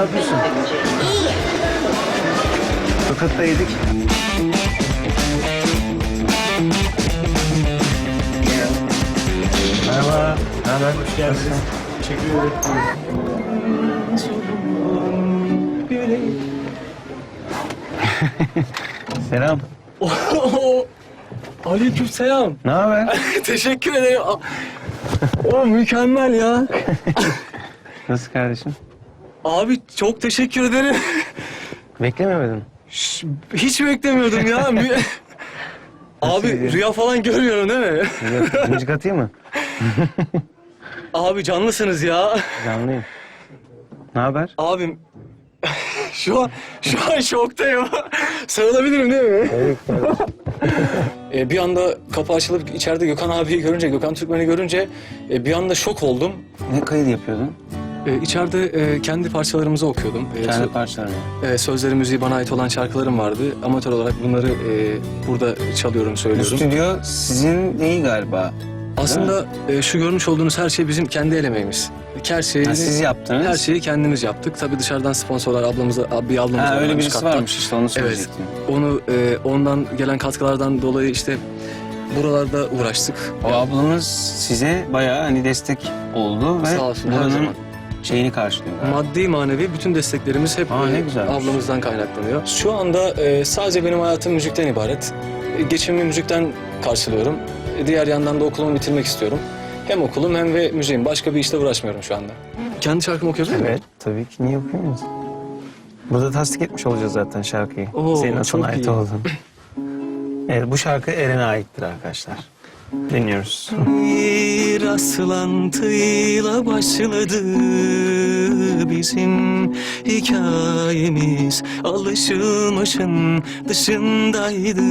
yapıyorsun? Tokat da yedik. Merhaba. Haber? Hoş geldiniz. Teşekkür ederim. Selam. Aleyküm selam. Ne haber? Teşekkür ederim. O mükemmel ya. Nasıl kardeşim? Abi çok teşekkür ederim. Beklememedin. Şş, Hiç beklemiyordum ya. Mü- Abi rüya falan görmüyorum değil mi? Yok, Müzik atayım mı? Abi canlısınız ya. Canlıyım. Ne haber? Abim şu an şu an şoktayım. Sarılabilirim değil mi? Evet. Ee, bir anda kapı açılıp içeride Gökhan abiyi görünce, Gökhan Türkmen'i görünce e, bir anda şok oldum. Ne kayıt yapıyordun? Ee, içeride e, kendi parçalarımızı okuyordum. Ee, Kendi sö- parçalarını. e, sözleri müziği bana ait olan şarkılarım vardı. Amatör olarak bunları e, burada çalıyorum, Bu söylüyorum. stüdyo sizin değil galiba. Aslında e, şu görmüş olduğunuz her şey bizim kendi el emeğimiz. Her şeyi, Ha, siz yaptınız. her şeyi kendimiz yaptık. Tabii dışarıdan sponsorlar ablamıza, bir ablamız Ha, öyle birisi katta. varmış işte onu Evet. söyleyecektim. Onu e, ondan gelen katkılardan dolayı işte buralarda uğraştık. O ablamız size bayağı hani destek oldu ve Sağ olsun, her buranın zaman. Şeyini karşılıyor. galiba. Maddi manevi bütün desteklerimiz hep Aa, ne e, güzelmiş. ablamızdan kaynaklanıyor. Şu anda e, sadece benim hayatım müzikten ibaret. E, geçimimi müzikten karşılıyorum. E, diğer yandan da okulumu bitirmek istiyorum. Hem okulum hem ve müziğim. Başka bir işle uğraşmıyorum şu anda. Kendi şarkımı okuyabilir miyim? Evet tabii ki niye okuyamaz? Burada tasdik etmiş olacağız zaten şarkıyı. Oo, Senin çok ait iyi. olduğunu. Evet bu şarkı Eren'e aittir arkadaşlar. Dinliyoruz. Bir rastlantıyla başladı bizim hikayemiz. Alışılmışın dışındaydı.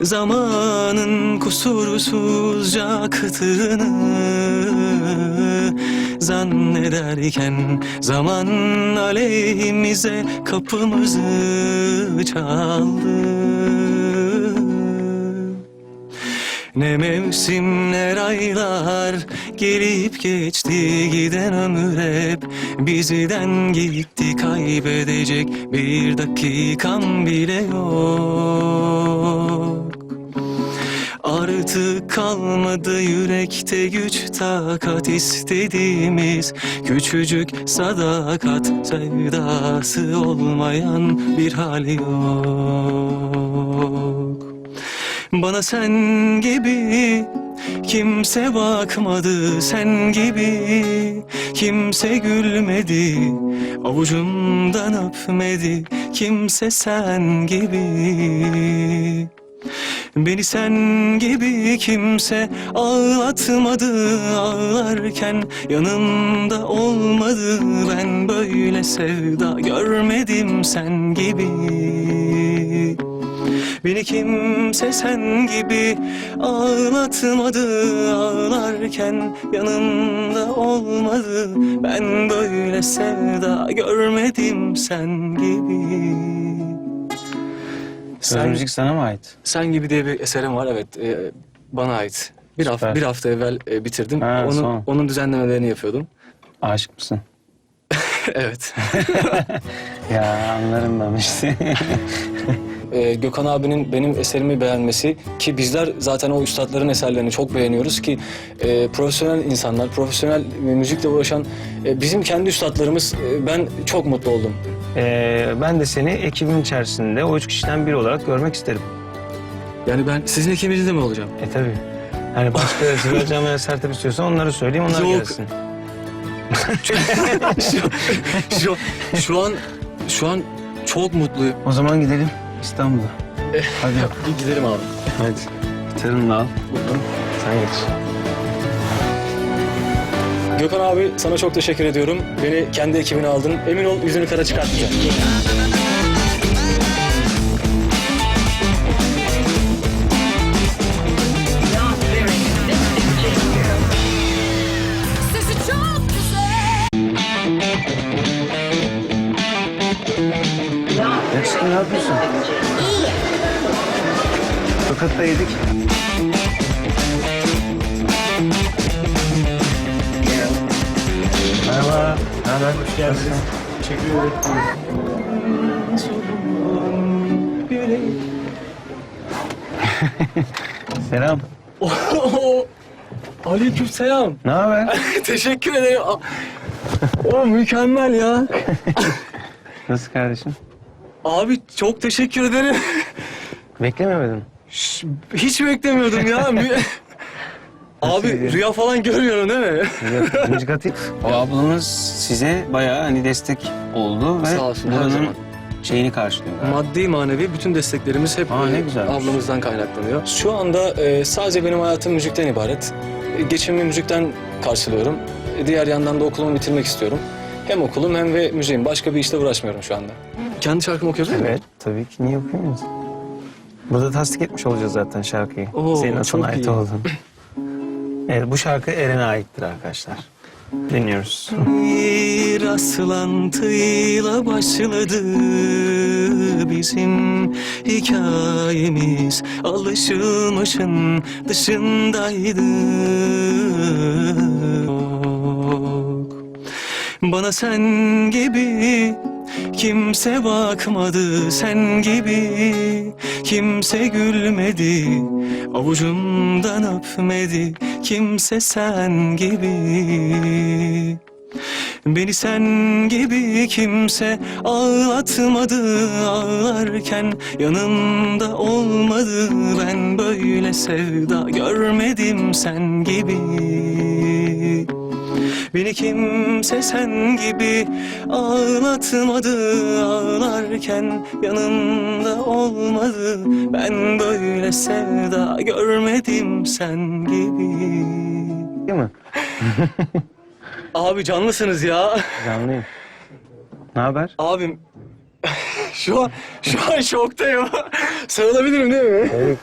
Zamanın kusursuzca aktığını Zannederken zaman aleyhimize kapımızı çaldı ne mevsimler aylar gelip geçti giden ömür hep. Bizden gitti kaybedecek bir dakikam bile yok. Artık kalmadı yürekte güç takat istediğimiz Küçücük sadakat. Sevdası olmayan bir hal yok bana sen gibi kimse bakmadı sen gibi kimse gülmedi avucumdan öpmedi kimse sen gibi. Beni sen gibi kimse ağlatmadı ağlarken yanımda olmadı. Ben böyle sevda görmedim sen gibi Beni kimse sen gibi ağlatmadı ağlarken yanımda olmadı ben böyle sevda görmedim sen gibi Sen... müzik sana mı ait? sen gibi diye bir eserim var evet e, bana ait. Bir hafta bir hafta evvel e, bitirdim. Ha, onun son. onun düzenlemelerini yapıyordum. Aşık mısın? evet. Ya anlarım ben işte. E, Gökhan abinin benim eserimi beğenmesi ki bizler zaten o üstadların eserlerini çok beğeniyoruz ki e, profesyonel insanlar, profesyonel müzikle uğraşan e, bizim kendi üstadlarımız e, ben çok mutlu oldum. Ee, ben de seni ekibin içerisinde o üç kişiden biri olarak görmek isterim. Yani ben sizin ekibinizde mi olacağım? E tabii. Hani başka Sibel Can veya Sertab istiyorsan onları söyleyeyim onlar Yok. gelsin. şu, şu, şu an şu an çok mutluyum. O zaman gidelim İstanbul'a. Hadi. Bir gidelim abi. Hadi. Gitarını da al. Sen geç. Gökhan abi sana çok teşekkür ediyorum. Beni kendi ekibine aldın. Emin ol yüzünü kara çıkartmayacağım. Da yedik. Merhaba. Hoş geldiniz. Teşekkür ederim. Selam. Aleyküm selam. Ne haber? Teşekkür ederim. O mükemmel ya. Nasıl kardeşim? Abi çok teşekkür ederim. Beklememedim. Hiç beklemiyordum ya. Mü- Abi rüya falan görmüyorum değil mi? O ablamız size bayağı hani destek oldu ve Sağ olsun, her buranın zaman. şeyini karşılıyor. galiba. Maddi manevi bütün desteklerimiz hep Aa, ne e, güzelmiş. ablamızdan kaynaklanıyor. Şu anda e, sadece benim hayatım müzikten ibaret. E, geçimimi müzikten karşılıyorum. E, diğer yandan da okulumu bitirmek istiyorum. Hem okulum hem ve müziğim. Başka bir işle uğraşmıyorum şu anda. Kendi şarkımı okuyabilir miyim? Evet tabii ki niye okumuyoruz? Burada tasdik etmiş olacağız zaten şarkıyı. Oo, Senin çok ait iyi. olduğunu. Evet bu şarkı Eren'e aittir arkadaşlar. Dinliyoruz. Bir rastlantıyla başladı bizim hikayemiz Alışılmışın dışındaydı Bana sen gibi kimse bakmadı Sen gibi kimse gülmedi Avucumdan öpmedi kimse sen gibi. Beni sen gibi kimse ağlatmadı Ağlarken yanımda olmadı. Ben böyle sevda görmedim sen gibi Beni kimse sen gibi ağlatmadı Ağlarken yanımda olmadı Ben böyle sevda görmedim sen gibi Değil mi? Abi canlısınız ya. Canlıyım. Ne haber? Abim şu an şu an şoktayım. Sarılabilirim değil mi? Evet.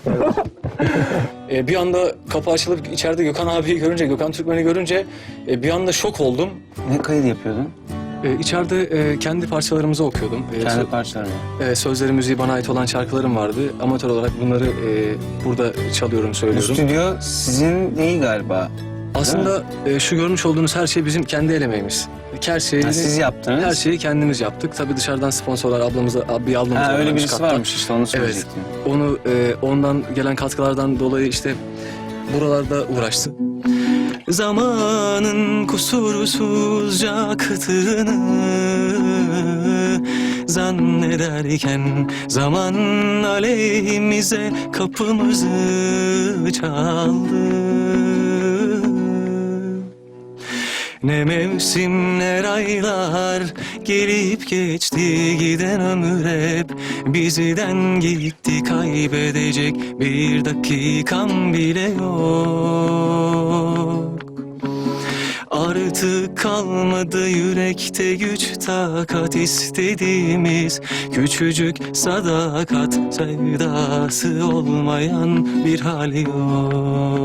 Ee, bir anda kapı açılıp içeride Gökhan abiyi görünce, Gökhan Türkmen'i görünce e, bir anda şok oldum. ne kaydı yapıyordun? Ee, içeride e, kendi parçalarımızı okuyordum. Ee, Kendi sö- parçalarını. e, sözleri müziği bana ait olan şarkılarım vardı. Amatör olarak bunları e, burada çalıyorum, Bu söylüyorum. stüdyo sizin değil galiba. Aslında e, şu görmüş olduğunuz her şey bizim kendi el emeğimiz. Her şeyi, Ha, siz yaptınız. her şeyi kendimiz yaptık. Tabii dışarıdan sponsorlar ablamıza, bir ablamız Ha, öyle varmış birisi katta. varmış işte onu Evet. söyleyecektim. Onu e, ondan gelen katkılardan dolayı işte buralarda uğraştı. Zamanın kusursuzca aktığını zannederken zaman aleyhimize kapımızı çaldı. Ne mevsimler aylar gelip geçti giden ömür hep. Bizden gitti kaybedecek bir dakikam bile yok. Artık kalmadı yürekte güç takat istediğimiz Küçücük sadakat. Sevdası olmayan bir hal yok